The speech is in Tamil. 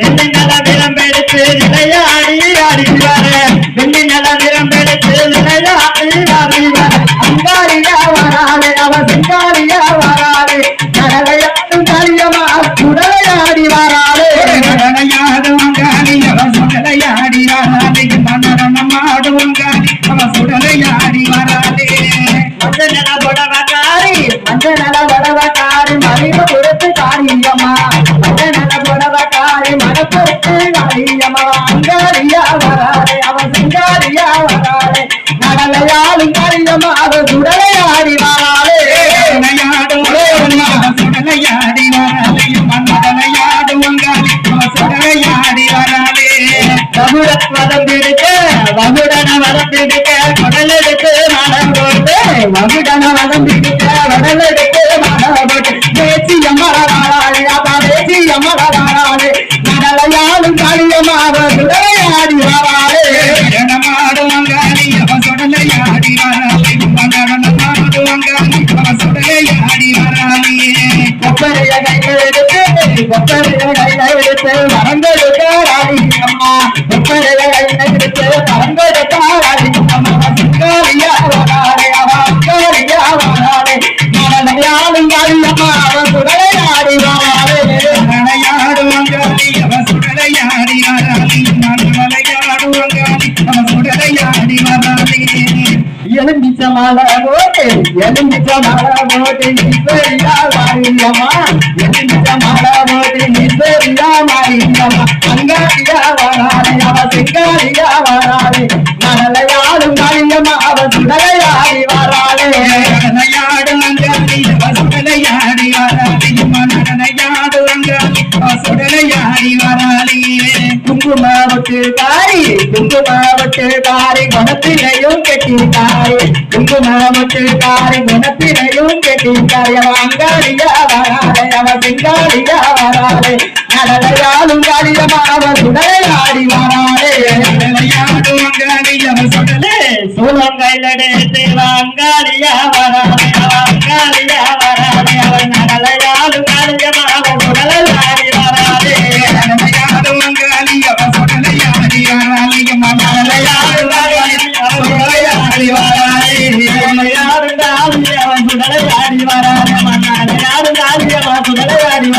வெள்ளி நல விளம்பெடுத்து விளையாடி ஆடி வர வெள்ளி நல விளம்பெடுத்து விளையாடி ஆடி அங்காரியா அவ சிங்காரியா காரியம்மா அங்காரியா வராளே அவ சிங்காரியா வராளே நடலையாடும் காரியம்மா அவ குடலையாடி வராளே நடனையாடுவங்காலி அவ சுடலையாடி வராளே மன்னரனையாடுவங்காலி அவ சுடலையாடி வராளே வகுடன் வளர்ந்திருக்க வகுடன வளர்ந்திருக்க கடலெடுத்து மனம் போட்டு வகுடன வளர்ந்திருக்க கடலெடுத்து கடலையாளும் காளியமாக துறையாடி வராளே நடனமாடுவங்காலி அவ சுடலையாடி வராளே மன்னரமாடுவங்காலி அவ சுடலையாடி வராளே கொப்பரைய கையில் எடுத்து கொப்பரைய கையில் எடுத்து மறந்தெடுக்க அம்மா கொப்பரைய கையில் எடுத்து மறந்தெடுக்க அம்மா சிங்காரியா வராளே அவ சிங்காரியா வராளே மனதையாளும் அம்மா அவன் சுடலை எலும்பிச்ச மாலை போட்டு எலும்பிச்ச மாலை போட்டு நிப்பரியா மாரியம்மா எலும்பிச்ச மாலை போட்டு நிப்பரியா மாரியம்மா அங்காரியா வராளே அவ சிங்காரியா வராளே நடலையாடும் காரியம்மா அவ சுடலையாடி வராளே நடனையாடுவங்காலி அவ சுடலையாடி வராளே மன்னரனையாடுவங்காலி அவ சுடலையாடி காரி காரி குணத்தினையும் கெட்டிருக்காரி. குங்குமாவட்டு காரி குணத்தினையும் கெட்டிருக்காரி. அவ அங்காளியா வராளே அவ சிங்காரியா வராளே நடலையாளும் காரியமா அவ சுடலையாடி ஆடி மாட்டாது ஆடு ஆடிய மாசு விளையாடி